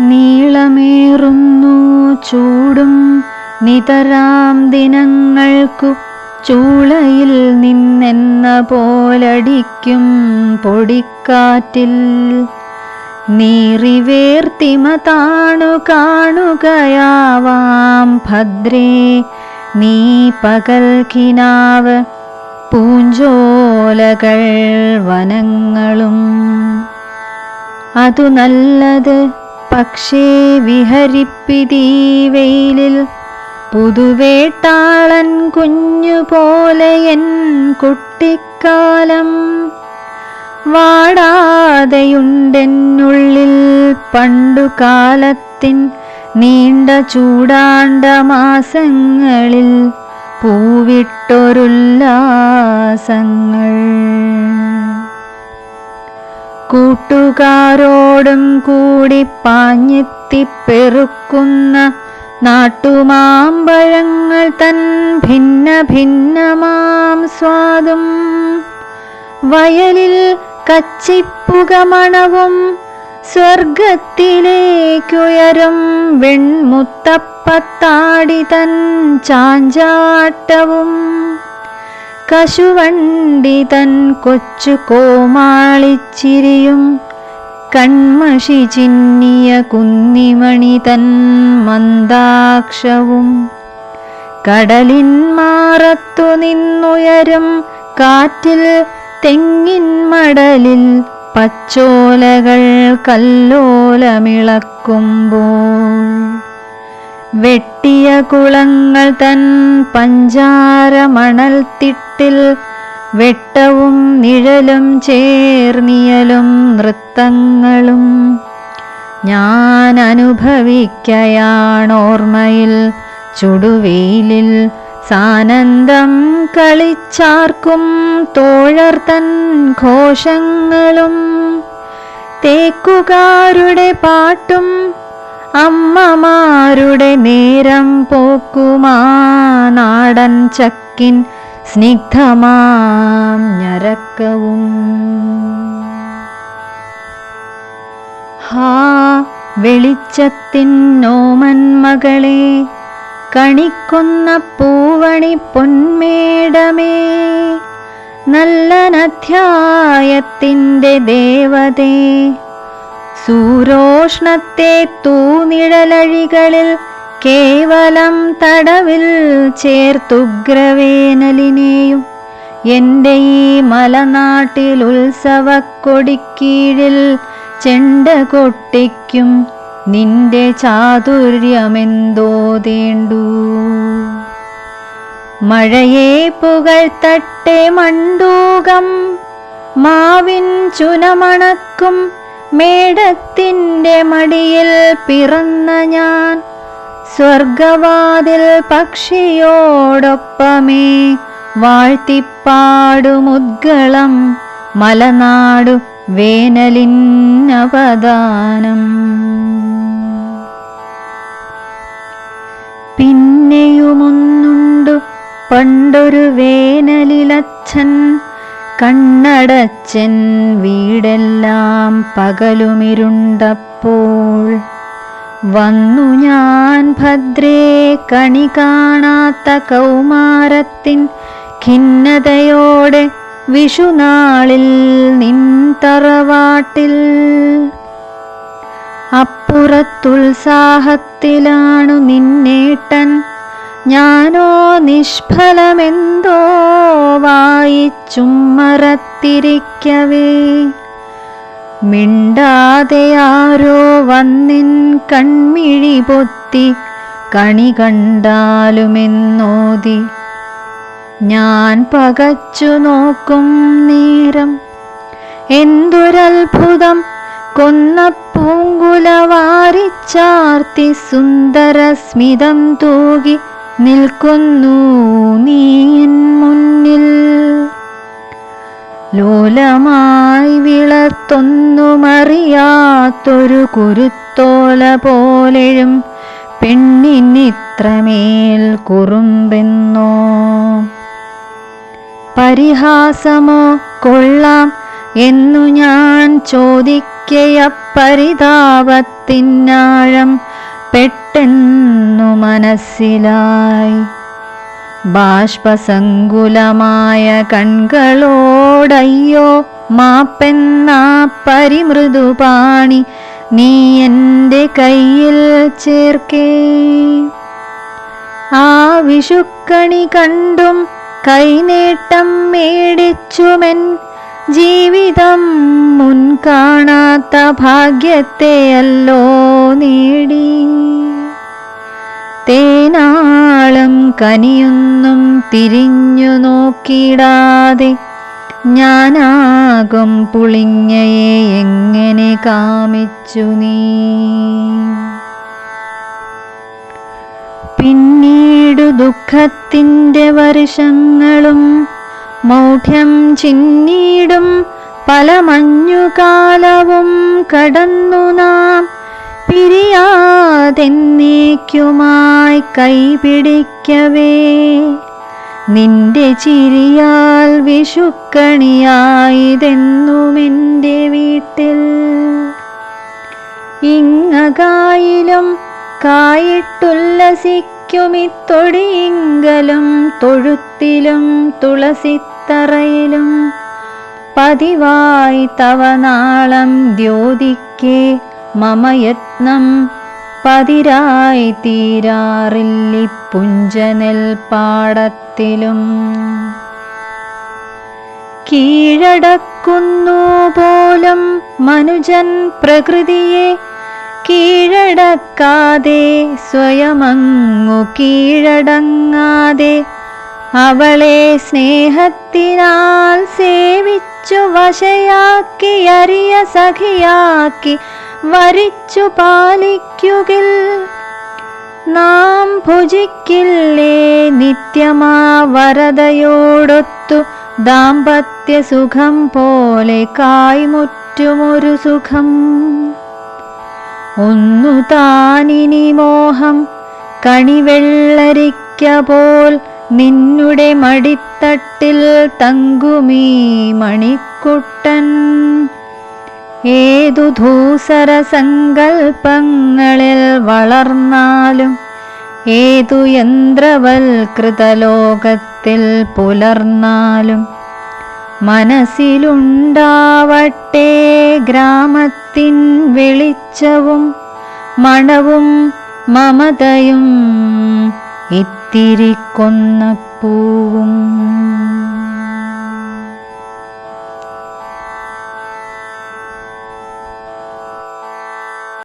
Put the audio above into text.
നീളമേറുന്നു ചൂടും നിതരാം ദിനങ്ങൾക്കു ചൂളയിൽ നിന്നെന്ന പോലടിക്കും പൊടിക്കാറ്റിൽ. നീറിവേർത്തിമ താണു കാണുകയാവാം ഭദ്രേ നീ പകൽ കിനാവ് പൂഞ്ചോലകൾ വനങ്ങളും. അതു നല്ലത് പക്ഷേ വിഹരിപ്പിതീ വെയിലിൽ പുതുവേട്ടാളൻ കുഞ്ഞു പോലെ എൻ കുട്ടിക്കാലം വാടാതെയുണ്ടെന്നുള്ളിൽ പണ്ടു കാലത്തിൻ നീണ്ട ചൂടാണ്ട മാസങ്ങളിൽ പൂവിട്ടൊരുല്ലാസങ്ങൾ. കൂട്ടുകാരോടും കൂടി പാഞ്ഞെത്തിപ്പെറുക്കുന്ന നാട്ടുമാമ്പഴങ്ങൾ തൻ ഭിന്ന ഭിന്നമാം സ്വാദും. വയലിൽ കച്ചിപ്പുകമണവും സ്വർഗത്തിലേക്കുയരും വെൺമുത്തപ്പത്താടി തൻ ചാഞ്ചാട്ടവും. കശുവണ്ടി തൻ കൊച്ചു കോമാളിച്ചിരിയും കൺമഷി ചിന്നിയ കുന്നിമണി തൻ മന്ദാക്ഷവും. കടലിൻ മാറത്തു നിന്നുയരും കാറ്റിൽ തെങ്ങിൻ മടലിൽ പച്ചോലകൾ കല്ലോലമിളക്കുമ്പോൾ. വെട്ടിയ കുളങ്ങൾ തൻ പഞ്ചാര മണൽത്തിട്ടിൽ വെട്ടവും നിഴലും ചേർന്നിയലും നൃത്തങ്ങളും ഞാൻ അനുഭവിക്കയാണോർമ്മയിൽ ചുടുവെയിലിൽ സാനന്ദം കളിച്ചാർക്കും തോഴർ തൻ ഘോഷങ്ങളും തേക്കുകാരുടെ പാട്ടും അമ്മമാരുടെ നേരം പോക്കുമാ നാടൻ ചക്കിൻ സ്നിഗ്ധമാം ഞരക്കവും. ഹാ വെളിച്ചത്തിൻ നോമൻ മകളെ കണിക്കുന്ന പൂവണി പൊന്മേടമേ നല്ലനധ്യായത്തിന്റെ ദേവതേ സൂരോഷ്ണത്തെ തൂനിഴലഴികളിൽ കേവലം തടവിൽ ചേർത്തുഗ്രവേനലിനെയും എന്റെ ഈ മലനാട്ടിൽ ഉത്സവക്കൊടിക്കീഴിൽ ചെണ്ട കൊട്ടിക്കും നിന്റെ ചാതുര്യമെന്തോ തേണ്ടു. മഴയെ പുകഴ്ത്തട്ടെ മണ്ടൂകം മാവിൻ ചുനമണക്കും മേടത്തിന്റെ മടിയിൽ പിറന്ന ഞാൻ സ്വർഗവാതിൽ പക്ഷിയോടൊപ്പമേ വാഴ്ത്തിപ്പാടുമുദ്ഗളം മലനാടു വേനലിൻ അവദാനം. പിന്നെയുമൊന്നുണ്ടു പണ്ടൊരു വേനലിലച്ഛൻ കണ്ണടച്ചൻ വീടെല്ലാം പകലുമിരുണ്ടപ്പോൾ. വന്നു ഞാൻ ഭദ്രേ കണി കാണാത്ത കൗമാരത്തിൻ ഖിന്നതയോടെ വിഷുനാളിൽ നിൻ തറവാട്ടിൽ. അപ്പുറത്തുത്സാഹത്തിലാണു നിന്നേട്ടൻ ഞാനോ നിഷ്ഫലമെന്തോ വായിച്ചുമ്മറത്തിരിക്കവേ മിണ്ടാതെ ആരോ വന്നിൻ കൺമിഴി പൊത്തി കണി കണ്ടാലുമെന്നോതി. ഞാൻ പകച്ചു നോക്കും നേരം എന്തൊരത്ഭുതം കൊന്ന പൂങ്കുല വാരിച്ചാർത്തി സുന്ദരസ്മിതം തൂകി നിൽക്കുന്നു നീൻ മുന്നിൽ. ലോലമായി വിളർത്തൊന്നുമറിയാത്തൊരു കുരുത്തോല പോലെയും പെണ്ണിനിത്രമേൽ കുറുമ്പെന്നോ. പരിഹാസമോ കൊള്ളാം എന്നു ഞാൻ ചോദിക്കയപ്പരിതാപത്തിനാഴം പെട്ടെന്നു മനസ്സിലായി. ബാഷ്പസങ്കുലമായ കൺകളോടയ്യോ മാപ്പെന്നാ പരിമൃദുപാണി നീ എന്റെ കയ്യിൽ ചേർക്കേ. ആ വിഷുക്കണി കണ്ടും കൈനേട്ടം മേടിച്ചുമെൻ ജീവിതം മുൻ കാണാത്ത ഭാഗ്യത്തെയല്ലോ നേടി. തേനാളം കനിയൊന്നും തിരിഞ്ഞു നോക്കിടാതെ ഞാനാകും പുളിങ്ങയെ എങ്ങനെ കാമിച്ചു നീ? പിന്നീടു ദുഃഖത്തിന്റെ വർഷങ്ങളും മൗഢ്യം ചിന്നീടും പല മഞ്ഞുകാലവും കടന്നു നാം. പിരിയാതെന്നേക്കുമായി കൈപിടിക്കവേ. നിന്റെ ചിരിയാൽ വിഷുക്കണിയായിതെന്നുമെന്റെ വീട്ടിൽ. ഇങ്ങകായിലും കായിട്ടുല്ലസിക്കുമിത്തൊടിയിങ്കലും തൊഴുത്തിലും തുളസിത്തറയിലും പതിവായി തവനാളം ദ്യോതിക്കേ മമയത്നം പതിരായി തീരാറില്ലി പുഞ്ചനൽ പാടത്തിലും. കീഴടക്കുന്നു പോലും മനുജൻ പ്രകൃതിയെ കീഴടക്കാതെ സ്വയമങ്ങു കീഴടങ്ങാതെ അവളെ സ്നേഹത്തിനാൽ സേവിച്ചു വശയാക്കി അറിയ സഖിയാക്കി വരിച്ചു പാലിക്കുകിൽ. നാം ഭുജിക്കില്ലേ നിത്യമാ വരതയോടൊത്തു ദാമ്പത്യ സുഖം പോലെ കായ്മുറ്റുമൊരു സുഖം. ഒന്നു താനിനി മോഹം കണിവെള്ളരിക്ക പോൽ നിന്നുടെ മടിത്തട്ടിൽ തങ്കുമീ മണിക്കുട്ടൻ. ഏതു ധൂസര സങ്കൽപ്പങ്ങളിൽ വളർന്നാലും ഏതു യന്ത്രവൽകൃത ലോകത്തിൽ പുലർന്നാലും മനസ്സിലുണ്ടാവട്ടെ ഗ്രാമത്തിൻ വെളിച്ചവും മണവും മമതയും ഇത്തിരി കൊന്നപ്പൂവും